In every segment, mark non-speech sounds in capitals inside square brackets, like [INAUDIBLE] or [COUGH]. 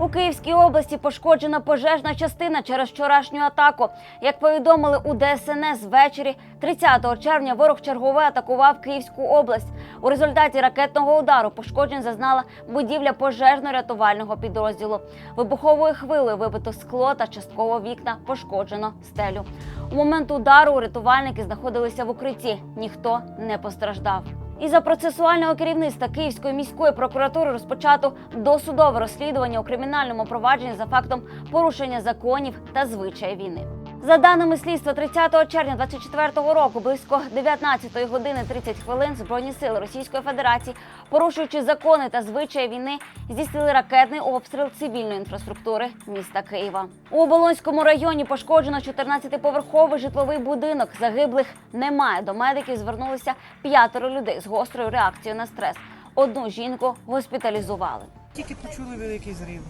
У Київській області пошкоджена пожежна частина через вчорашню атаку. Як повідомили у ДСНС ввечері 30 червня, ворог чергове атакував Київську область. У результаті ракетного удару пошкоджень зазнала будівля пожежно-рятувального підрозділу. Вибуховою хвилею вибито скло та частково вікна пошкоджено стелю. У момент удару рятувальники знаходилися в укритті. Ніхто не постраждав. І за процесуального керівництва Київської міської прокуратури розпочато досудове розслідування у кримінальному провадженні за фактом порушення законів та звичаї війни. За даними слідства, 30 червня 24 року, близько 19 години 30 хвилин, збройні сили Російської Федерації, порушуючи закони та звичаї війни, здійснили ракетний обстріл цивільної інфраструктури міста Києва. У Оболонському районі пошкоджено 14-поверховий житловий будинок. Загиблих немає. До медиків звернулися п'ятеро людей з гострою реакцією на стрес. Одну жінку госпіталізували. Тільки почули великий зрив.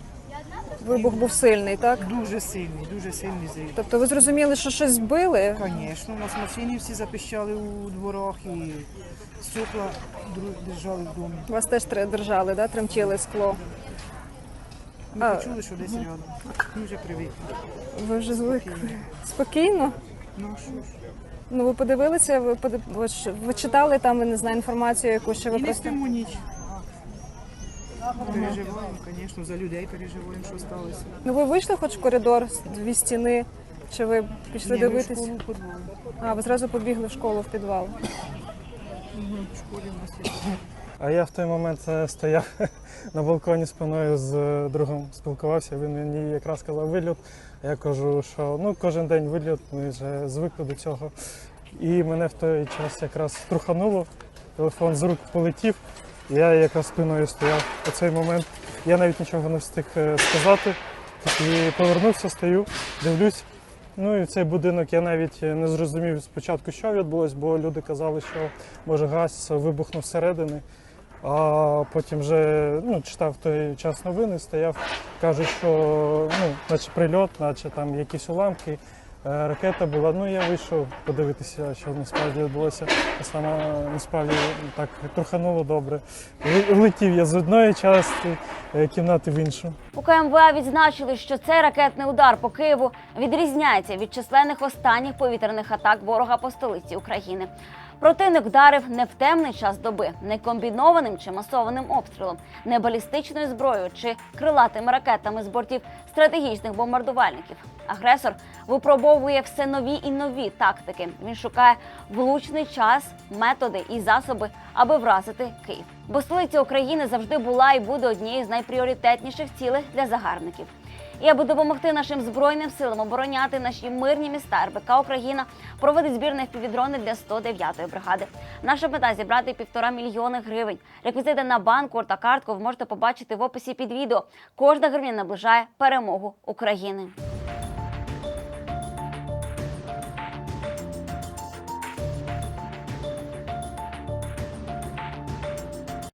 Вибух був сильний, так? Дуже сильний, дуже сильний зрив. Тобто ви зрозуміли, що щось збили? Звісно, у нас машини всі запищали у дворах і стекла дру- держали в домі. Вас теж тре- держали, да? тремтіли скло. Ми А. почули, що десь рядом. Ми вже привикли. Ви вже звикли. Спокійно? Ну що ж. Ну ви подивилися, ви, подив... ви, ж- ви читали там, я не знаю, інформацію, яку що ви І не просто. спимо ніч. Переживаємо, звісно, за людей переживаємо, що сталося. Ну ви вийшли хоч в коридор, з дві стіни, чи ви пішли Ні, ми в школу в підвал. А, ви зразу побігли в школу в підвал. В школі в нас є. А я в той момент е, стояв [LAUGHS] на балконі спиною з е, другом спілкувався. Він мені якраз сказав вильот. Я кажу, що ну кожен день вильот, ми вже звикли до цього. І мене в той час якраз трухануло, телефон з рук полетів. Я якраз спиною стояв у цей момент. Я навіть нічого не встиг е, сказати. І повернувся, стою, дивлюсь. Ну і цей будинок я навіть не зрозумів спочатку, що відбулось, бо люди казали, що може газ вибухнув зсередини. А потім вже ну, читав той час новини, стояв, кажуть, що ну, наче прильот, наче там якісь уламки, е, ракета була. Ну я вийшов подивитися, що насправді відбулося. Саме насправді так трухануло добре. Летів я з одної частини е, кімнати в іншу. У КМВА відзначили, що цей ракетний удар по Києву відрізняється від численних останніх повітряних атак ворога по столиці України. Противник вдарив не в темний час доби, не комбінованим чи масованим обстрілом, не балістичною зброєю чи крилатими ракетами з бортів стратегічних бомбардувальників. Агресор випробовує все нові і нові тактики. Він шукає влучний час, методи і засоби, аби вразити Київ. Бо столиця України завжди була і буде однією з найпріоритетніших цілей для загарбників. І аби допомогти нашим збройним силам обороняти наші мирні міста, РБК Україна проводить збір на впівдрони для 109-ї бригади. Наша мета зібрати півтора мільйони гривень. Реквізити на банку та картку ви можете побачити в описі під відео. Кожна гривня наближає перемогу України.